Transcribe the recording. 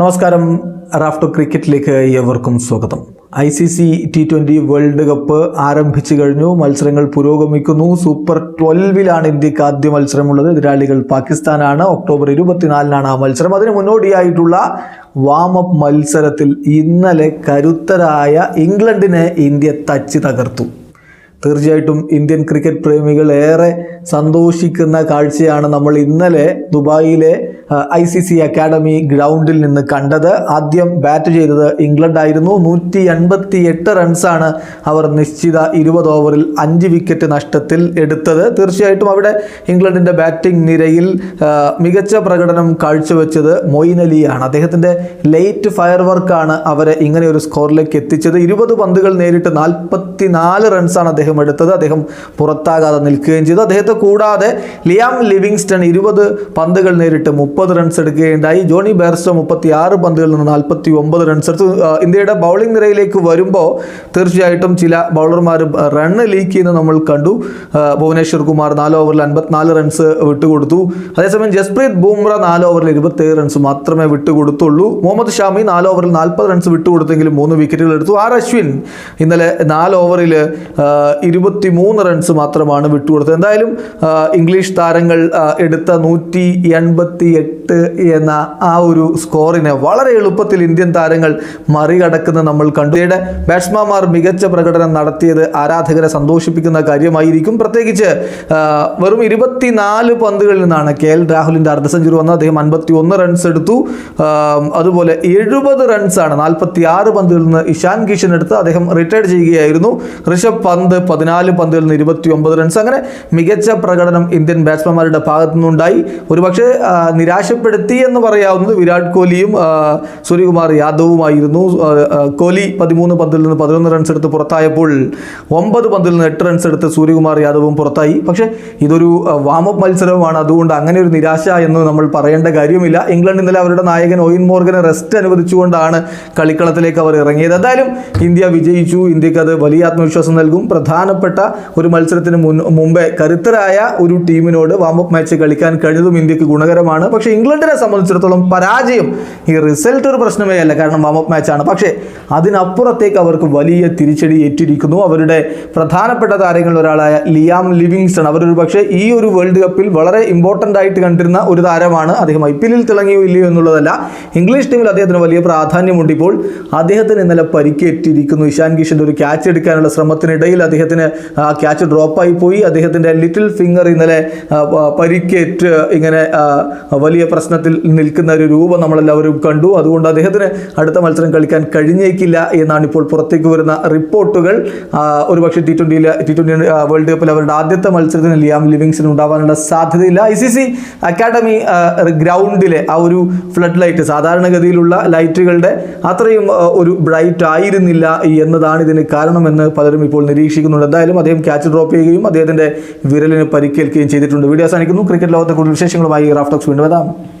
നമസ്കാരം. റാഫ്റ്റോ ക്രിക്കറ്റിലേക്ക് ഏവർക്കും സ്വാഗതം. I C C T twenty world cup ആരംഭിച്ചു കഴിഞ്ഞു. മത്സരങ്ങൾ പുരോഗമിക്കുന്നു. സൂപ്പർ ട്വൽവിലാണ് ഇന്ത്യയ്ക്ക് ആദ്യ മത്സരമുള്ളത്. എതിരാളികൾ പാകിസ്ഥാനാണ്. ഒക്ടോബർ ഇരുപത്തിനാലിനാണ് ആ മത്സരം. അതിന് മുന്നോടിയായിട്ടുള്ള വാമപ്പ് മത്സരത്തിൽ ഇന്നലെ കരുത്തരായ ഇംഗ്ലണ്ടിനെ ഇന്ത്യ തച്ച് തകർത്തു. തീർച്ചയായിട്ടും ഇന്ത്യൻ ക്രിക്കറ്റ് പ്രേമികൾ ഏറെ സന്തോഷിക്കുന്ന കാഴ്ചയാണ് നമ്മൾ ഇന്നലെ ദുബായിലെ ഐ സി സി അക്കാഡമി ഗ്രൗണ്ടിൽ നിന്ന് കണ്ടത്. ആദ്യം ബാറ്റ് ചെയ്തത് ഇംഗ്ലണ്ടായിരുന്നു. നൂറ്റി എൺപത്തി എട്ട് റൺസാണ് അവർ നിശ്ചിത ഇരുപത് ഓവറിൽ അഞ്ച് വിക്കറ്റ് നഷ്ടത്തിൽ എടുത്തത്. തീർച്ചയായിട്ടും അവിടെ ഇംഗ്ലണ്ടിന്റെ ബാറ്റിംഗ് നിരയിൽ മികച്ച പ്രകടനം കാഴ്ചവെച്ചത് മൊയിൻ അലിയാണ്. അദ്ദേഹത്തിന്റെ ലേറ്റ് ഫയർ വർക്കാണ് അവരെ ഇങ്ങനെ ഒരു സ്കോറിലേക്ക് എത്തിച്ചത്. ഇരുപത് പന്തുകൾ നേരിട്ട് നാൽപ്പത്തി നാല് റൺസാണ് അദ്ദേഹം എടുത്തത്. അദ്ദേഹം പുറത്താകാതെ നിൽക്കുകയും ചെയ്തു. അദ്ദേഹത്തെ കൂടാതെ ലിയാം ലിവിങ്സ്റ്റൺ ഇരുപത് പന്തുകൾ നേരിട്ട് മുപ്പത് റൺസ് എടുക്കുകയുണ്ടായി. ജോണി ബേർസ്റ്റോ മുപ്പത്തി ആറ് പന്തുകളിൽ നിന്ന് നാൽപ്പത്തി ഒമ്പത് റൺസ് എടുത്തു ഇന്ത്യയുടെ ബൗളിംഗ് നിരയിലേക്ക് വരുമ്പോൾ തീർച്ചയായിട്ടും ചില ബൗളർമാർ റണ്ണ് ലീക്ക് ചെയ്യുന്നത് നമ്മൾ കണ്ടു. ഭുവനേശ്വർ കുമാർ നാല് ഓവറിൽ അൻപത്തിനാല് റൺസ് വിട്ടുകൊടുത്തു. അതേസമയം ജസ്പ്രീത് ബുംറ നാല് ഓവറിൽ ഇരുപത്തേഴ് റൺസ് മാത്രമേ വിട്ടുകൊടുത്തുള്ളൂ. മുഹമ്മദ് ഷാമി നാല് ഓവറിൽ നാൽപ്പത് റൺസ് വിട്ടുകൊടുത്തെങ്കിലും മൂന്ന് വിക്കറ്റുകൾ എടുത്തു. ആർ അശ്വിൻ ഇന്നലെ നാല് ഓവറിൽ ഇരുപത്തി മൂന്ന് റൺസ് മാത്രമാണ് വിട്ടുകൊടുത്തത്. എന്തായാലും ഇംഗ്ലീഷ് താരങ്ങൾ എടുത്ത നൂറ്റി എൺപത്തി എട്ട് എന്ന ആ ഒരു സ്കോറിനെ വളരെ എളുപ്പത്തിൽ ഇന്ത്യൻ താരങ്ങൾ മറികടക്കുന്ന നമ്മൾ കണ്ടു. ഇന്ത്യയുടെ ബാറ്റ്സ്മാൻമാർ മികച്ച പ്രകടനം നടത്തിയത് ആരാധകരെ സന്തോഷിപ്പിക്കുന്ന കാര്യമായിരിക്കും. പ്രത്യേകിച്ച് വെറും ഇരുപത്തിനാല് പന്തുകളിൽ നിന്നാണ് കെ എൽ രാഹുലിന്റെ അർദ്ധ സെഞ്ചുറി വന്നത്. അദ്ദേഹം അൻപത്തി ഒന്ന് റൺസ് എടുത്തു അതുപോലെ എഴുപത് റൺസാണ് നാൽപ്പത്തി ആറ് പന്തുകളിൽ നിന്ന് ഇഷാൻ കിഷൻ എടുത്ത് അദ്ദേഹം റിട്ടയർഡ് ചെയ്യുകയായിരുന്നു. ഋഷഭ് പന്ത് പതിനാല് പന്തുകളിൽ നിന്ന് ഇരുപത്തി ഒമ്പത് റൺസ് അങ്ങനെ മികച്ച പ്രകടനം ഇന്ത്യൻ ബാറ്റ്സ്മാൻമാരുടെ ഭാഗത്തു നിന്നുണ്ടായി ഒരുപക്ഷെ നിരാശപ്പെടുത്തി എന്ന് പറയാവുന്നത് വിരാട് കോഹ്ലിയും സൂര്യകുമാർ യാദവുമായിരുന്നു. കോഹ്ലി പതിമൂന്ന് പന്തിൽ നിന്ന് പതിനൊന്ന് റൺസ് എടുത്ത് പുറത്തായപ്പോൾ ഒമ്പത് പന്തിൽ നിന്ന് എട്ട് റൺസ് എടുത്ത് സൂര്യകുമാർ യാദവും പുറത്തായി. പക്ഷേ ഇതൊരു വാമപ്പ് മത്സരവുമാണ്. അതുകൊണ്ട് അങ്ങനെ ഒരു നിരാശ എന്ന് നമ്മൾ പറയേണ്ട കാര്യമില്ല. ഇംഗ്ലണ്ട് ഇന്നലെ അവരുടെ നായകൻ ഒയിൻ മോർഗനെ റെസ്റ്റ് അനുവദിച്ചുകൊണ്ടാണ് കളിക്കളത്തിലേക്ക് അവർ ഇറങ്ങിയത്. എന്തായാലും ഇന്ത്യ വിജയിച്ചു. ഇന്ത്യയ്ക്ക് അത് വലിയ ആത്മവിശ്വാസം നൽകും. പ്രധാനപ്പെട്ട ഒരു മത്സരത്തിന് മുൻ മുമ്പേ കരുത്തരായ ഒരു ടീമിനോട് വാമപ്പ് മാച്ച് കളിക്കാൻ കഴിഞ്ഞതും ഇന്ത്യയ്ക്ക് ഗുണകരമാണ്. പക്ഷേ ഇംഗ്ലണ്ടിനെ സംബന്ധിച്ചിടത്തോളം പരാജയം ഈ റിസൾട്ട് ഒരു പ്രശ്നമേ അല്ല. കാരണം വാമപ്പ് മാച്ചാണ് പക്ഷേ അതിനപ്പുറത്തേക്ക് അവർക്ക് വലിയ തിരിച്ചടി ഏറ്റിരിക്കുന്നു. അവരുടെ പ്രധാനപ്പെട്ട താരങ്ങളിൽ ഒരാളായ ലിയാം ലിവിങ്സൺ അവരൊരു പക്ഷേ ഈ ഒരു വേൾഡ് കപ്പിൽ വളരെ ഇമ്പോർട്ടന്റ് ആയിട്ട് കണ്ടിരുന്ന ഒരു താരമാണ്. അദ്ദേഹം ഐ പി എല്ലിൽ തിളങ്ങിയോ ഇല്ലയോ എന്നുള്ളതല്ല. ഇംഗ്ലീഷ് ടീമിൽ അദ്ദേഹത്തിന് വലിയ പ്രാധാന്യമുണ്ട് ഇപ്പോൾ. അദ്ദേഹത്തിന് ഇന്നലെ പരിക്കേറ്റിരിക്കുന്നു. ഇഷാൻ കിഷന്റെ ഒരു ക്യാച്ച് എടുക്കാനുള്ള ശ്രമത്തിനിടയിൽ അദ്ദേഹത്തിന് ക്യാച്ച് ഡ്രോപ്പായി പോയി. അദ്ദേഹത്തിന്റെ ലിറ്റിൽ ഫിംഗർ ഇന്നലെ പരിക്കേറ്റ് ഇങ്ങനെ വലിയ പ്രശ്നത്തിൽ നിൽക്കുന്ന ഒരു രൂപം നമ്മളെല്ലാവരും കണ്ടു. അതുകൊണ്ട് അദ്ദേഹത്തിന് അടുത്ത മത്സരം കളിക്കാൻ കഴിഞ്ഞേക്കില്ല എന്നാണ് ഇപ്പോൾ പുറത്തേക്ക് വരുന്ന റിപ്പോർട്ടുകൾ. ഒരുപക്ഷെ ടി ട്വന്റിയിൽ ടി ട്വന്റി വേൾഡ് കപ്പിൽ അവരുടെ ആദ്യത്തെ മത്സരത്തിന് ലിയാം ലിവിങ്സിന് ഉണ്ടാവാനുള്ള സാധ്യതയില്ല. ഐ സി സി അക്കാഡമി ഗ്രൗണ്ടിലെ ആ ഒരു ഫ്ലഡ് ലൈറ്റ് സാധാരണഗതിയിലുള്ള ലൈറ്റുകളുടെ അത്രയും ഒരു ബ്രൈറ്റ് ആയിരുന്നില്ല എന്നതാണ് ഇതിന് കാരണമെന്ന് പലരും ഇപ്പോൾ നിരീക്ഷിക്കുന്നുണ്ട്. എന്തായാലും അദ്ദേഹം ക്യാച്ച് ഡ്രോപ്പ് ചെയ്യുകയും അദ്ദേഹത്തിന്റെ വിരലിന് പരിക്കേൽക്കുകയും ചെയ്തിട്ടുണ്ട്. വീഡിയോ അവസാനിക്കുന്നു. ക്രിക്കറ്റ് ലോകത്തെ കൂടുതൽ വിശേഷങ്ങളുമായി റാഫ്റ്റോക്സ് വീണ്ടും வேண்டாம்